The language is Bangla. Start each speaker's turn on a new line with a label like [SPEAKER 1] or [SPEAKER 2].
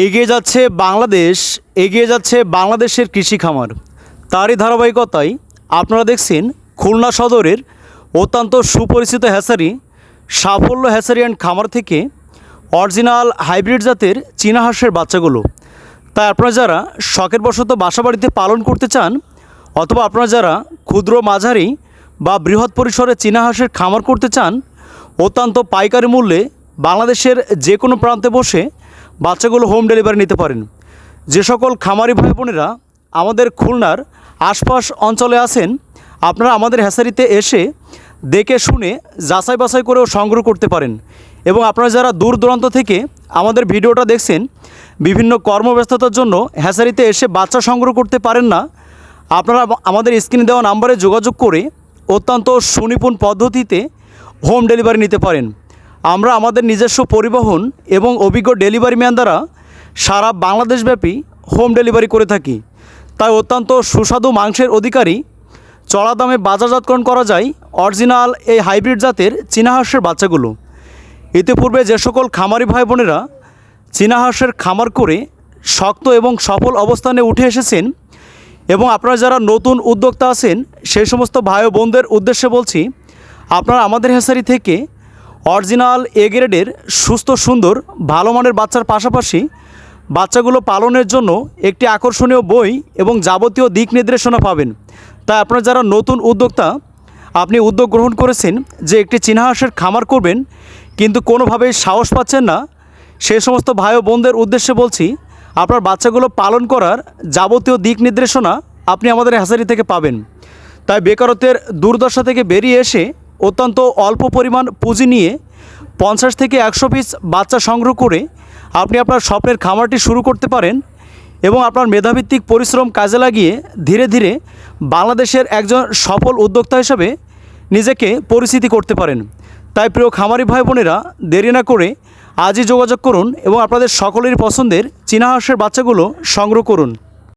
[SPEAKER 1] এগিয়ে যাচ্ছে বাংলাদেশ, এগিয়ে যাচ্ছে বাংলাদেশের কৃষি খামার। তারই ধারাবাহিকতায় আপনারা দেখছেন খুলনা সদরের অত্যন্ত সুপরিচিত হ্যাসারি, সাফল্য হ্যাসারি অ্যান্ড খামার থেকে অরিজিনাল হাইব্রিড জাতের চীনা হাঁসের বাচ্চাগুলো। তাই আপনারা যারা শখের বশত বাসাবাড়িতে পালন করতে চান অথবা আপনারা যারা ক্ষুদ্র মাঝারি বা বৃহৎ পরিসরে চীনা হাঁসের খামার করতে চান, অত্যন্ত পাইকারি মূল্যে বাংলাদেশের যে কোনো প্রান্তে বসে বাচ্চাগুলো হোম ডেলিভারি নিতে পারেন। যে সকল খামারি ভাই বোনেরা আমাদের খুলনার আশপাশ অঞ্চলে আছেন, আপনারা আমাদের হ্যাসারিতে এসে দেখে শুনে যাচাই বাছাই করেও সংগ্রহ করতে পারেন। এবং আপনারা যারা দূর দূরান্ত থেকে আমাদের ভিডিওটা দেখছেন, বিভিন্ন কর্মব্যস্ততার জন্য হ্যাসারিতে এসে বাচ্চা সংগ্রহ করতে পারেন না, আপনারা আমাদের স্ক্রিনে দেওয়া নাম্বারে যোগাযোগ করে অত্যন্ত সুনিপুণ পদ্ধতিতে হোম ডেলিভারি নিতে পারেন। আমরা আমাদের নিজস্ব পরিবহন এবং অভিজ্ঞ ডেলিভারি ম্যান দ্বারা সারা বাংলাদেশব্যাপী হোম ডেলিভারি করে থাকি। তাই অত্যন্ত সুস্বাদু মাংসের অধিকারী চড়া দামে বাজারজাতকরণ করা যায় অরিজিনাল এই হাইব্রিড জাতের চীনা হাঁসের বাচ্চাগুলো। ইতিপূর্বে যে সকল খামারি ভাই বোনেরা চীনা হাঁসের খামার করে শক্ত এবং সফল অবস্থানে উঠে এসেছেন এবং আপনারা যারা নতুন উদ্যোক্তা আছেন, সেই সমস্ত ভাই বোনদের উদ্দেশ্যে বলছি, আপনারা আমাদের হেসারি থেকে অরিজিনাল এ গ্রেডের সুস্থ, সুন্দর, ভালো মানের বাচ্চার পাশাপাশি বাচ্চাগুলো পালনের জন্য একটি আকর্ষণীয় বই এবং যাবতীয় দিক নির্দেশনা পাবেন। তাই আপনারা যারা নতুন উদ্যোক্তা, আপনি উদ্যোগ গ্রহণ করেছেন যে একটি চীনাহাঁসের খামার করবেন, কিন্তু কোনোভাবেই সাহস পাচ্ছেন না সেই সমস্ত ভাই বোনদের উদ্দেশ্যে বলছি, আপনার বাচ্চাগুলো পালন করার যাবতীয় দিক নির্দেশনা আপনি আমাদের হ্যাসারি থেকে পাবেন। তাই বেকারত্বের দুর্দশা থেকে বেরিয়ে এসে অত্যন্ত অল্প পরিমাণ পুঁজি নিয়ে পঞ্চাশ থেকে একশো পিস বাচ্চা সংগ্রহ করে আপনি আপনার স্বপ্নের খামারটি শুরু করতে পারেন এবং আপনার মেধাভিত্তিক পরিশ্রম কাজে লাগিয়ে ধীরে ধীরে বাংলাদেশের একজন সফল উদ্যোক্তা হিসেবে নিজেকে পরিচিতি করতে পারেন। তাই প্রিয় খামারি ভাই বোনেরা, দেরি না করে আজই যোগাযোগ করুন এবং আপনাদের সকলেরই পছন্দের চীনা হাঁসের বাচ্চাগুলো সংগ্রহ করুন।